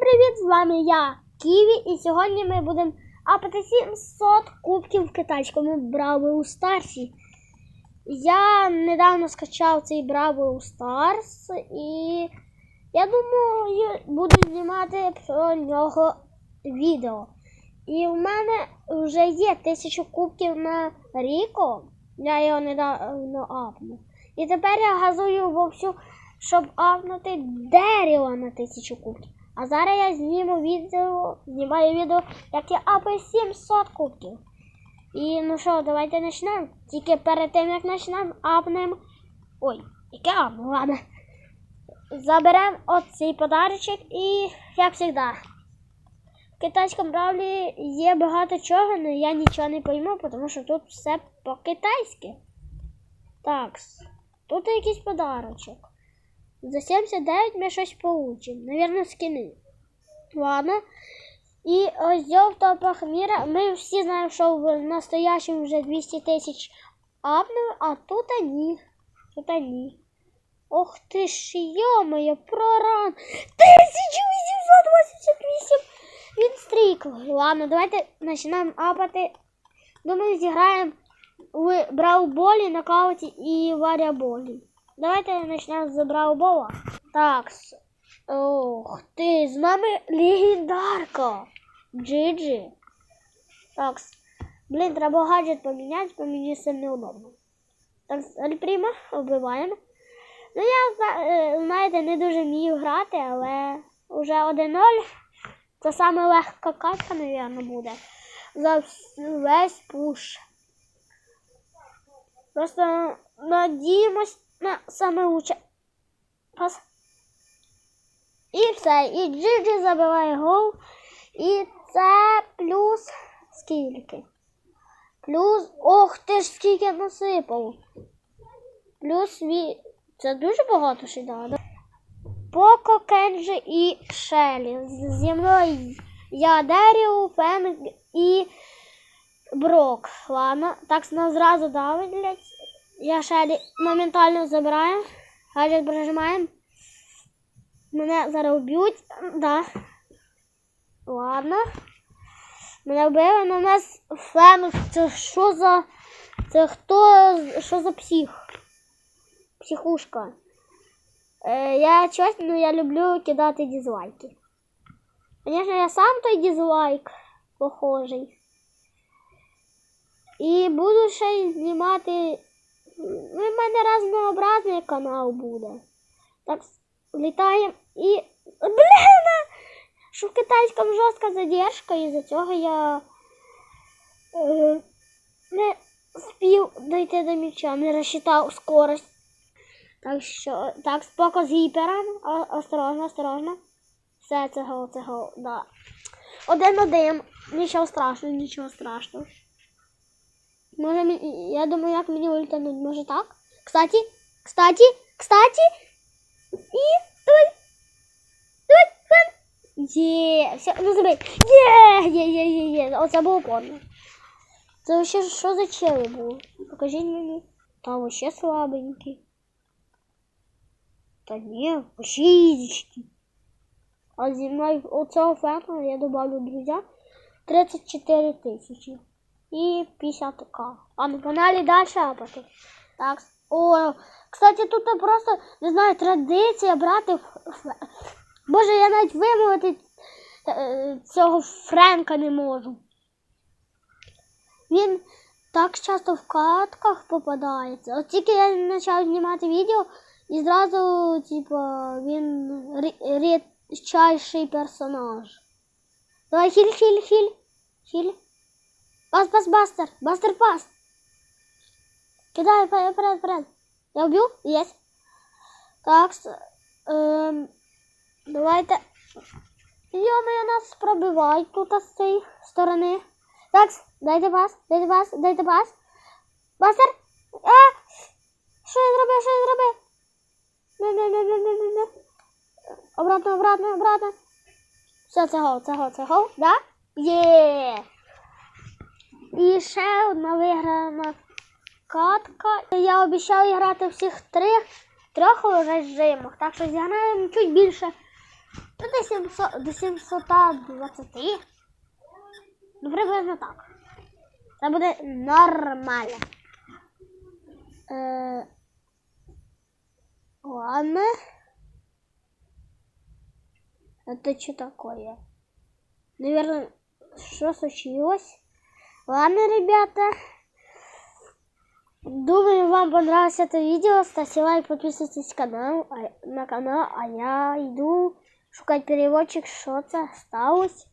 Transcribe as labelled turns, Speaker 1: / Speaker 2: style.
Speaker 1: привіт! З вами я, Ківі, і сьогодні ми будемо апати 700 кубків в китайському Бравл Старсі. Я недавно скачав цей Бравл Старс і я думаю, буду знімати про нього відео. І в мене вже є 1000 кубків на Ріко. Я його недавно апнув. І тепер я газую вовсю, щоб апнути дерево на 1000 кубків. А зараз я зніму відео, знімаю відео, як я апаю 700 кубків. І ну що, давайте почнемо. Тільки перед тим як почнемо, апнемо. Ой, яке апну, ладно. Заберемо оцей подарочок і, як завжди, в китайському бравлі є багато чого, але я нічого не пойму, тому що тут все по-китайськи. Так, тут якийсь подарочок. За 79 ми щось получимо. Навірно, скини. Ладно. І ось в топах міра. Ми всі знаємо, що в настоящому вже 200 тисяч апнув, а тут ні. Тут ні. Ох ти ж, йо-моє, проран. 1888 він стрік. Ладно, давайте почнемо апати. Думаю, зіграємо в Брауболі, нокауті і варіаболі. Давайте почнемо з Браубола. Так. Ох ти, з нами легендарка. Джиджи. Так. Блін, треба гаджет поміняти, бо мені це неудобно. Так, Альпріма вбиваємо. Ну, я, знаєте, не дуже вмію грати, але вже 1-0. Це саме легка катка, мабуть, буде. За весь пуш. Просто надіємось на саме лучше. Пас. І все. І Джиджі забиває гол. І це плюс скільки? Плюс. Ох ти ж скільки насипав. Плюс ві. Це дуже багато ще да? Поко, Кенджі і Шелі. Зі мною я Деріу, Фенг і Брок. Ладно, так нас зразу давлять. Я Шелі моментально забираю. Гаджет прижимаємо. Мене зараз вб'ють. Да. Ладно. Мене вбили, але у нас Фенг. Це що за. Це хто. Що за псих? Психушка. Е, я чесно, ну, я люблю кидати дизлайки. Звісно, я сам той дизлайк похожий. І буду ще знімати. Ну, в мене разнообразний канал буде. Так, літаємо і. Блін! Що в китайському жорстка задержка, і за цього я е, не спів дойти до м'яча, не розчитав скорость. Так що, так, споко з гіпером. Осторожно, осторожно. Все, це гол, це гол, да. Один-один. Нічого страшного, нічого страшного. Може, я думаю, як мені вилітануть, може так? Кстати, кстати, кстати. І давай. Є, все, ну забей. Є, є, є, є, є. Оце було порно. Це вообще що за чели був? Покажіть мені. Та вообще слабенький. Та ні, вообще ізічки. А зі мною оцього фена я добавлю друзя 34 тисячі. І 50к. А ну погнали далі апати. Так. О, кстати, тут просто, не знаю, традиція брати. Боже, я навіть вимовити е, цього Френка не можу. Він так часто в катках попадається. От тільки я почав знімати відео, і зразу, типа, він рі- рідчайший персонаж. Давай, хіль, хіль, Пас, пас, бастер. Бастер, пас. Кидай, вперед, вперед. Я вб'ю? Єс. Так, с- ем, давайте. Йоми, нас пробивають тут з цієї сторони. Так, дайте пас, дайте пас, дайте пас. Бастер! А! Що я зробив, що я зробив? Не, не, не, не, не, не, не. Обратно, обратно, обратно. Все, це гол, це гол, це гол, да? Є! І ще одна виграна катка. Я обіцяла грати всіх трьох, трьох режимах, так що зіграємо чуть більше до 700, до 720. Ну, приблизно так. Це буде нормально. Е, ладно. Это что такое? Наверное, что случилось? Ладно, ребята. Думаю, вам понравилось это видео. Ставьте лайк, подписывайтесь канал, а- на канал. А я иду шукать переводчик, что это сталось.